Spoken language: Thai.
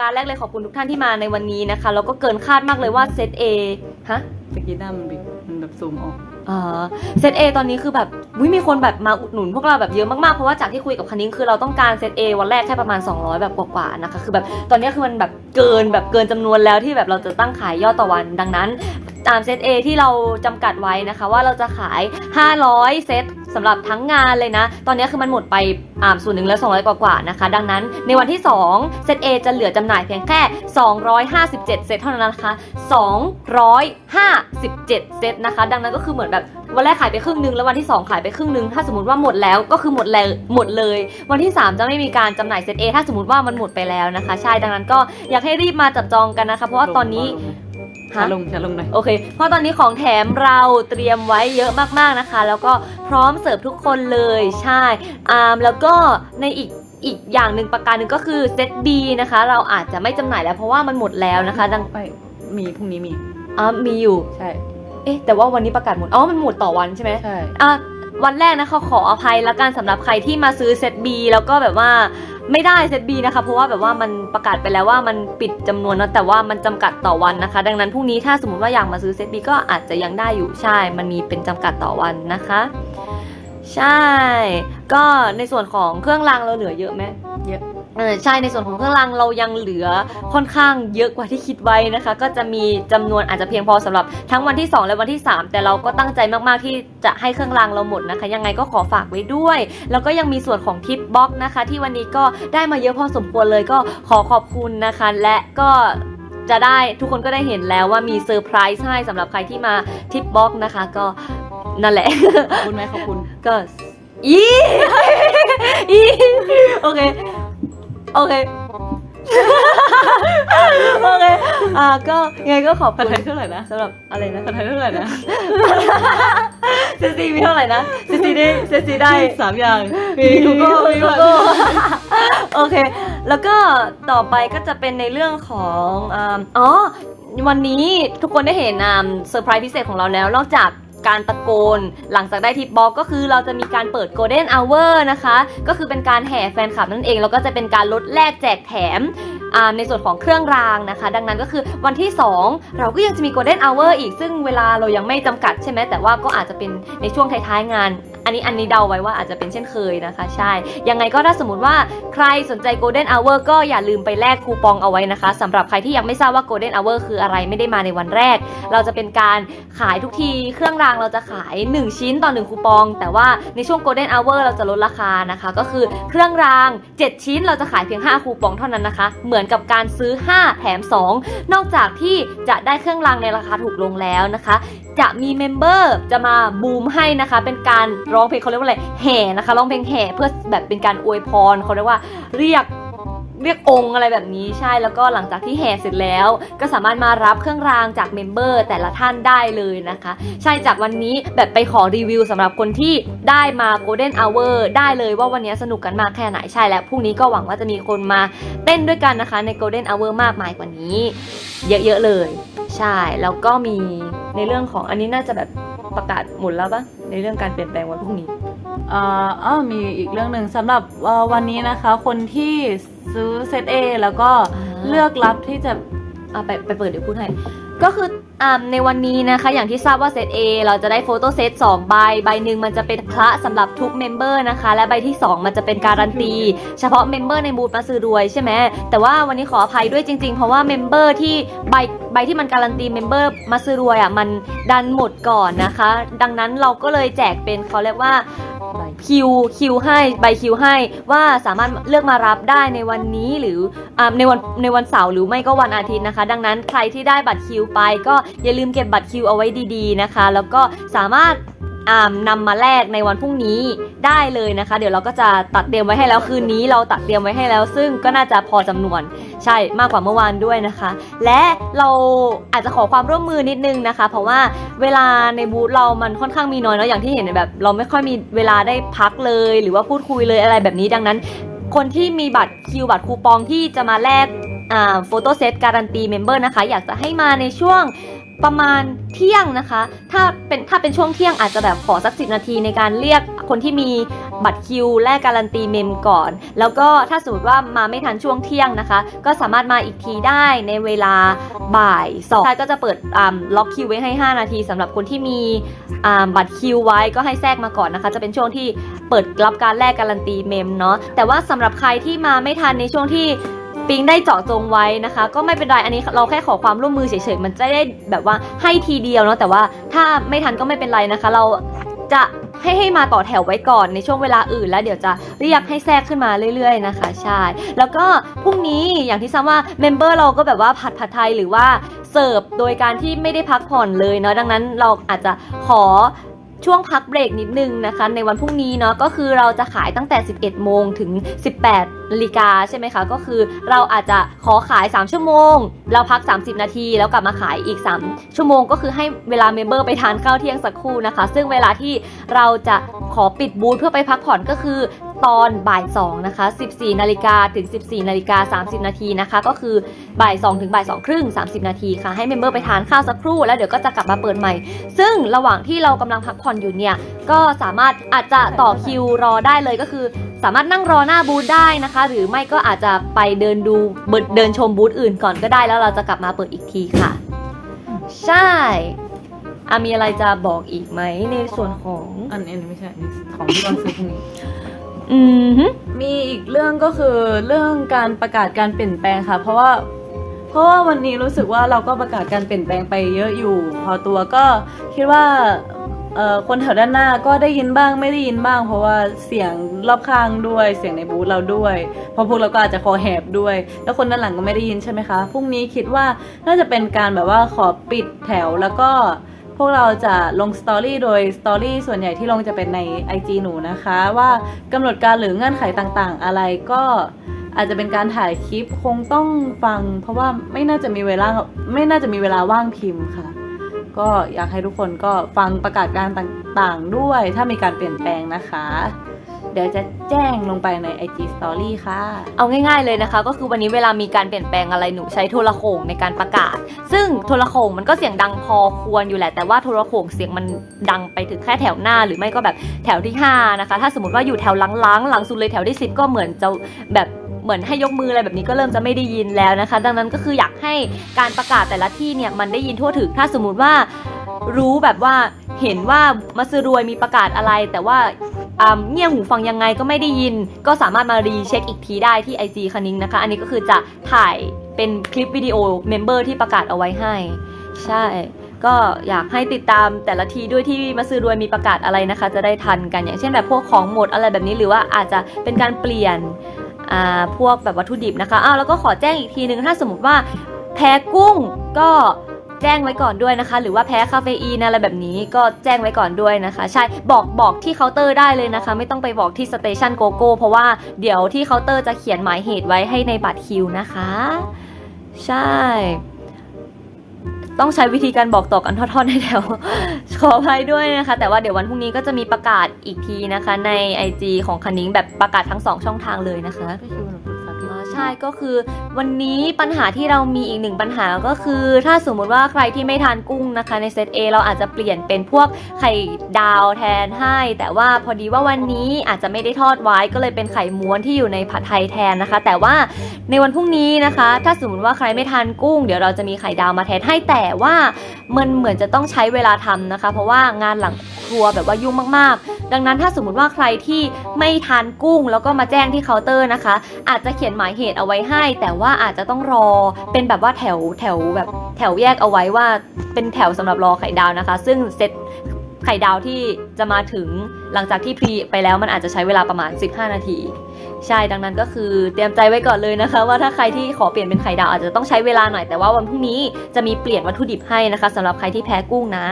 การแรกเลยขอบคุณทุกท่านที่มาในวันนี้นะคะแล้วก็เกินคาดมากเลยว่าเซต A ฮะตะกี้หน้ามันบิดมันแบบซูมออกอ่าเซต A ตอนนี้คือแบบวิมีคนแบบมาอุดหนุนพวกเราแบบเยอะมากๆ เพราะว่าจากที่คุยกับคันนิ้งคือเราต้องการเซต A วันแรกแค่ประมาณ 200 แบบกว่าๆนะคะคือแบบตอนนี้คือมันแบบเกินแบบเกินจำนวนแล้วที่แบบเราจะตั้งขายยอดต่อวันดังนั้น ตามเซต A ที่เราจำกัดไว้นะคะว่าเราจะขาย 500 เซต สำหรับทั้งงานเลยนะ ตอนนี้คือมันหมดไปอ่าส่วนหนึ่งแล้ว 200 กว่าๆนะคะ ดังนั้นในวันที่ 2 เซต A จะเหลือจำหน่ายเพียงแค่ 257 เซตเท่านั้นนะคะ 257 เซตนะคะ ดังนั้นก็คือเหมือนแบบวันแรกขายไปครึ่งหนึงแล้ววันที่ 2 ขายไปครึ่งหนึงถ้าสมมติว่าหมดแล้วก็คือหมดแล้วหมดเลย วันที่ 3 จะไม่มีการจำหน่ายเซต A ถ้าสมมติว่ามันหมดไปแล้วนะคะ ใช่ดังนั้นก็อยากให้รีบมาจับจองกันนะคะ เพราะว่าตอนนี้ ช้าลงช้าลงหน่อยโอเค เพราะตอนนี้ของแถมเราเตรียมไว้เยอะมากๆนะคะ แล้วก็พร้อมเสิร์ฟทุกคนเลยใช่อ่าแล้วก็ในอีกอีกอย่างหนึ่งประการหนึ่งก็คือเซต B นะคะ เราอาจจะไม่จำหน่ายแล้วเพราะว่ามันหมดแล้วนะคะ ดังไปมีพรุ่งนี้มีอ่ามีอยู่ ใช่เอ๊ะแต่ว่าวันนี้ประกาศหมดอ๋อมันหมดต่อวันใช่ไหม ใช่ อะวันแรกนะคะขออภัยละกันสำหรับใครที่มาซื้อเซต B แล้วก็แบบว่า ไม่ได้เซตบีนะคะ เพราะว่าแบบว่ามันประกาศไปแล้วว่ามันปิดจำนวนนะแต่ว่ามันจำกัดต่อวันนะคะ ดังนั้นพรุ่งนี้ถ้าสมมติว่าอยากมาซื้อเซตบีก็อาจจะยังได้อยู่ใช่ มันมีเป็นจำกัดต่อวันนะคะ ใช่ ก็ในส่วนของเครื่องรางเราเหลือเยอะไหมเยอะ เออใช่ในส่วนของเครื่องรางเรายังเหลือค่อนข้างเยอะกว่าที่คิดไว้นะคะ ก็จะมีจำนวนอาจจะเพียงพอสำหรับทั้งวันที่ 2 และวันที่ 3 แต่เราก็ตั้งใจมากๆที่จะให้เครื่องรางเราหมดนะคะ ยังไงก็ขอฝากไว้ด้วย แล้วก็ยังมีส่วนของทิปบ็อกนะคะ ที่วันนี้ก็ได้มาเยอะพอสมควรเลยก็ขอขอบคุณนะคะ และก็จะได้ทุกคนก็ได้เห็นแล้วว่ามีเซอร์ไพรส์ให้สำหรับใครที่มาทิปบ็อกนะคะ ก็นั่นแหละขอบคุณไหมขอบคุณก็อีอีโอเค โอเค โอเค อ่า ก็ยังไงก็ขอบผัคุดณไทยเท่าไหร่นะสำหรับอะไรนะผัดไทยเท่าไหร่นะเซซีมีเท่าไหร่นะเซซีได้เซซีได้สามอย่าง มีกูโก้มีกูโก้โอเค แล้วก็ต่อไปก็จะเป็นในเรื่องของอ่าอ๋อ วันนี้ทุกคนได้เห็นอ่าเซอร์ไพรส์พิเศษของเราแล้ว นอกจาก การตะโกน หลังจากได้ทิปบ็อกก็คือเราจะมีการเปิด Golden Hour นะคะ ก็คือเป็นการแห่แฟนคลับนั่นเอง แล้วก็จะเป็นการลดแลกแจกแถมในส่วนของเครื่องรางนะคะ ดังนั้นก็คือวันที่ 2 เราก็ยังจะมี Golden Hour อีกซึ่งเวลาเรายังไม่จำกัดใช่ไหมแต่ว่าก็อาจจะเป็นในช่วงท้ายๆงาน อันนี้อันนี้เดาไว้ว่าอาจจะเป็นเช่นเคยนะคะ ใช่ ยังไงก็ถ้าสมมติว่าใครสนใจ Golden Hour ก็อย่าลืมไปแลกคูปองเอาไว้นะคะสำหรับใครที่ยังไม่ทราบว่า Golden Hour คืออะไรไม่ได้มาในวันแรก เราจะเป็นการขายทุกทีเครื่องรางเราจะขาย 1 ชิ้นต่อ 1 คูปอง แต่ว่าในช่วง Golden Hour เราจะลดราคานะคะ ก็คือเครื่องราง 7 ชิ้นเราจะขายเพียง 5 คูปองเท่านั้นนะคะ เหมือนกับการซื้อ 5 แถม 2 นอกจากที่จะได้เครื่องรางในราคาถูกลงแล้วนะคะ จะมีเมมเบอร์จะมาบูมให้นะคะ เป็นการร้องเพลงเขาเรียกว่าอะไรแห่นะคะร้องเพลงแห่เพื่อแบบเป็นการอวยพรเขาเรียกว่าเรียกเรียกองค์อะไรแบบนี้ใช่แล้วก็หลังจากที่แห่เสร็จแล้ว ก็สามารถมารับเครื่องรางจากเมมเบอร์แต่ละท่านได้เลยนะคะ ใช่จากวันนี้แบบไปขอรีวิวสำหรับคนที่ได้มา Golden Hour ได้เลยว่าวันนี้สนุกกันมากแค่ไหนใช่แล้วพรุ่งนี้ก็หวังว่าจะมีคนมาเต้นด้วยกันนะคะใน Golden Hour มากมายกว่านี้ เยอะๆเลย ใช่แล้วก็มี ในเรื่องของอันนี้น่าจะแบบประกาศหมดแล้วปะในเรื่องการเปลี่ยนแปลงวันพรุ่งนี้เอ่ออ้าวมีอีกเรื่องหนึ่งสำหรับเอ่อวันนี้นะคะ คนที่ซื้อเซต A แล้วก็เลือกรับที่จะเอาไปไปเปิดเดี๋ยวพูดให้ก็คือ ในวันนี้นะคะอย่างที่ทราบว่าเซต A เราจะได้โฟโต้เซต2ใบใบหนึ่งมันจะเป็นพระสำหรับทุกเมมเบอร์นะคะ และใบที่ 2 มันจะเป็นการันตี เฉพาะเมมเบอร์ในบูธมาซื้อรวยใช่ไหมแต่ว่าวันนี้ขออภัยด้วยจริงๆ เพราะว่าเมมเบอร์ที่ใบใบที่มันการันตีเมมเบอร์มาซื้อรวยอะมันดันหมดก่อนนะคะ ดังนั้นเราก็เลยแจกเป็นเขาเรียกว่า คิวคิวให้ใบคิวให้ว่าสามารถเลือกมารับได้ในวันนี้หรืออในวันในวันเสาร์หรือไม่ก็วันอาทิตย์นะคะ ดังนั้นใครที่ได้บัตรคิวไป ก็อย่าลืมเก็บบัตรคิวเอาไว้ดีๆนะคะ แล้วก็สามารถ อ่านำมาแลกในวันพรุ่งนี้ได้เลยนะคะ เดี๋ยวเราก็จะตัดเตรียมไว้ให้แล้วคืนนี้เราตัดเตรียมไว้ให้แล้ว ซึ่งก็น่าจะพอจำนวนใช่มากกว่าเมื่อวานด้วยนะคะ และเราอาจจะขอความร่วมมือนิดนึงนะคะ เพราะว่าเวลาในบูธเรามันค่อนข้างมีน้อยเนาะอย่างที่เห็นแบบ เราไม่ค่อยมีเวลาได้พักเลย หรือว่าพูดคุยเลยอะไรแบบนี้ดังนั้น คนที่มีบัตรคิวบัตรคูปองที่จะมาแลกอ่าโฟโต้เซตการันตีเมมเบอร์นะคะ อยากจะให้มาในช่วง ประมาณเที่ยงนะคะ ถ้าเป็นถ้าเป็นช่วงเที่ยงอาจจะแบบขอสักสินาทีในการเรียกคนที่มีบัตรคิวแลกการันตีเมมก่อน แล้วก็ถ้าสมมติว่ามาไม่ทันช่วงเที่ยงนะคะ ก็สามารถมาอีกทีได้ในเวลาบ่ายสองก็จะเปิดล็อกคิวไว้ให้ 5 นาทีสำหรับคนที่มีบัตรคิวไว้ก็ให้แทรกมาก่อนนะคะ จะเป็นช่วงที่เปิดรับการแลกการันตีเมมเนาะแต่ว่าสำหรับใครที่มาไม่ทันในช่วงที่ ปิงได้เจาะจงไว้นะคะ ก็ไม่เป็นไรอันนี้เราแค่ขอความร่วมมือเฉยๆมันจะได้แบบว่าให้ทีเดียวเนาะแต่ว่าถ้าไม่ทันก็ไม่เป็นไรนะคะ เราจะให้ให้มาต่อแถวไว้ก่อนในช่วงเวลาอื่น แล้วเดี๋ยวจะเรียกให้แทรกขึ้นมาเรื่อย ๆ นะคะ ใช่ แล้วก็พรุ่งนี้อย่างที่ทราบว่าเมมเบอร์เราก็แบบว่าผัดผัดไทยหรือว่าเสิร์ฟโดยการที่ไม่ได้พักผ่อนเลยเนาะดังนั้นเราอาจจะขอ ช่วงพักเบรกนิดนึงนะคะในวันพรุ่งนี้เนาะก็คือเราจะขายตั้งแต่ 11 โมงถึง 18นาฬิกาใช่ไหมคะก็คือเราอาจจะขอขาย 3 ชั่วโมง เราพัก 30 นาที แล้วกลับมาขายอีก 3 ชั่วโมง ก็คือให้เวลาเมมเบอร์ไปทานข้าวเที่ยงสักครู่นะคะ ซึ่งเวลาที่เราจะขอปิดบูธเพื่อไปพักผ่อนก็คือ ตอนบ่าย2นะคะ 14 นาฬิกาถึง 14 นาฬิกา 30 นาทีนะคะ ก็คือบ่าย2ถึงบ่าย2ครึ่ง 30 นาทีค่ะ ให้เมมเบอร์ไปทานข้าวสักครู่ แล้วเดี๋ยวก็จะกลับมาเปิดใหม่ ซึ่งระหว่างที่เรากำลังพักผ่อนอยู่เนี่ย ก็สามารถอาจจะต่อคิวรอได้เลยก็คือ สามารถนั่งรอหน้าบูธได้นะคะ หรือไม่ก็อาจจะไปเดินดูเดินชมบูธอื่นก่อนก็ได้แล้วเราจะกลับมาเปิดอีกทีค่ะ ใช่อามีอะไรจะบอกอีกไหมในส่วนของอันนี้ไม่ใช่ของที่ต้องซื้อพรุ่งนี้ อืมมีอีกเรื่องก็คือเรื่องการประกาศการเปลี่ยนแปลงค่ะ เพราะว่า เพราะว่าวันนี้รู้สึกว่าเราก็ประกาศการเปลี่ยนแปลงไปเยอะอยู่ พอตัวก็คิดว่าเอ่อคนแถวด้านหน้าก็ได้ยินบ้างไม่ได้ยินบ้าง เพราะว่าเสียงรอบข้างด้วย เสียงในบูธเราด้วยเพราะพวกเราก็อาจจะคอแหบด้วย แล้วคนด้านหลังก็ไม่ได้ยินใช่ไหมคะพรุ่งนี้คิดว่าน่าจะเป็นการแบบว่าขอปิดแถวแล้วก็ พวกเราจะลงสตอรี่โดยสตอรี่ส่วนใหญ่ที่ลงจะเป็นใน IG หนูนะคะ ว่ากำหนดการหรือเงื่อนไขต่างๆ อะไรก็อาจจะเป็นการถ่ายคลิปคงต้องฟัง เพราะว่าไม่น่าจะมีเวลาไม่น่าจะมีเวลาว่างพิมพ์ค่ะ ก็อยากให้ทุกคนก็ฟังประกาศการต่างๆ ด้วย ถ้ามีการเปลี่ยนแปลงนะคะ เดี๋ยวจะแจ้งลงไปใน IG Story ค่ะ เอาง่ายๆเลยนะคะ ก็คือวันนี้เวลามีการเปลี่ยนแปลงอะไรหนูใช้โทรโขงในการประกาศ ซึ่งโทรโขงมันก็เสียงดังพอควรอยู่แหละ แต่ว่าโทรโขงเสียงมันดังไปถึงแค่แถวหน้า หรือไม่ก็แบบแถวที่ 5 นะคะ ถ้าสมมติว่าอยู่แถวหลังๆหลังสุดเลยแถวที่ 10 ก็เหมือนจะแบบเหมือนให้ยกมืออะไรแบบนี้ก็เริ่มจะไม่ได้ยินแล้วนะคะ ดังนั้นก็คืออยากให้การประกาศแต่ละที่เนี่ยมันได้ยินทั่วถึงถ้าสมมติว่ารู้แบบว่า เห็นว่ามาซือรวยมีประกาศอะไร แต่ว่าเงี่ยหูฟังยังไงก็ไม่ได้ยิน ก็สามารถมารีเช็คอีกทีได้ที่ IG คณิงนะคะ อันนี้ก็คือจะถ่ายเป็นคลิปวิดีโอเมมเบอร์ที่ประกาศเอาไว้ให้ ใช่ ก็อยากให้ติดตามแต่ละทีด้วยที่มาซื้อรวยมีประกาศอะไรนะคะ จะได้ทันกันอย่างเช่นแบบพวกของหมดอะไรแบบนี้หรือว่าอาจจะเป็นการเปลี่ยนอ่าพวกแบบวัตถุดิบนะคะอ้าวแล้วก็ขอแจ้งอีกทีนึงถ้าสมมติว่าแพ้กุ้งก็ แจ้งไว้ก่อนด้วยนะคะ หรือว่าแพ้คาเฟอีนอะไรแบบนี้ก็แจ้งไว้ก่อนด้วยนะคะ ใช่บอกบอกที่เคาน์เตอร์ได้เลยนะคะ ไม่ต้องไปบอกที่สเตชันโกโก้เพราะว่าเดี๋ยวที่เคาน์เตอร์จะเขียนหมายเหตุไว้ให้ในบัตรคิวนะคะ ใช่ ต้องใช้วิธีการบอกต่อกันทอดๆในแถวขออภัยด้วยนะคะ แต่ว่าเดี๋ยววันพรุ่งนี้ก็จะมีประกาศอีกทีนะคะ ใน IG ของคันนิ้งแบบประกาศทั้งสองช่องทางเลยนะคะ ช่ก็คือ วันนี้ปัญหาที่เรามีอีกหนึ่งปัญหาก็คือ ถ้าสมมุติว่าใครที่ไม่ทานกุ้งนะคะในเซต A เราอาจจะเปลี่ยนเป็นพวกไข่ดาวแทนให้ แต่ว่าพอดีว่าวันนี้อาจจะไม่ได้ทอดไว้ก็เลยเป็นไข่ม้วนที่อยู่ในผัดไทยแทนนะคะ แต่ว่าในวันพรุ่งนี้นะคะ ถ้าสมมติว่าใครไม่ทานกุ้ง เดี๋ยวเราจะมีไข่ดาวมาแทนให้แต่ว่า มันเหมือนจะต้องใช้เวลาทำนะคะ เพราะว่างานหลังครัวแบบว่ายุ่งมากๆ ดังนั้นถ้าสมมติว่าใครที่ไม่ทานกุ้ง แล้วก็มาแจ้งที่เคาน์เตอร์นะคะ อาจจะเขียนหมายเหตุเอาไว้ให้ แต่ว่าอาจจะต้องรอเป็นแบบว่าแถวแถวแบบแถวแยกเอาไว้ว่าเป็นแถวสำหรับรอไข่ดาวนะคะ ซึ่งเซตไข่ดาวที่จะมาถึงหลังจากที่พรีไปแล้วมันอาจจะใช้เวลาประมาณ 15 นาที ใช่ดังนั้นก็คือเตรียมใจไว้ก่อนเลยนะคะ ว่าถ้าใครที่ขอเปลี่ยนเป็นไข่ดาวอาจจะต้องใช้เวลาหน่อยแต่ว่าวันพรุ่งนี้จะมีเปลี่ยนวัตถุดิบให้นะคะสำหรับใครที่แพ้กุ้งนะ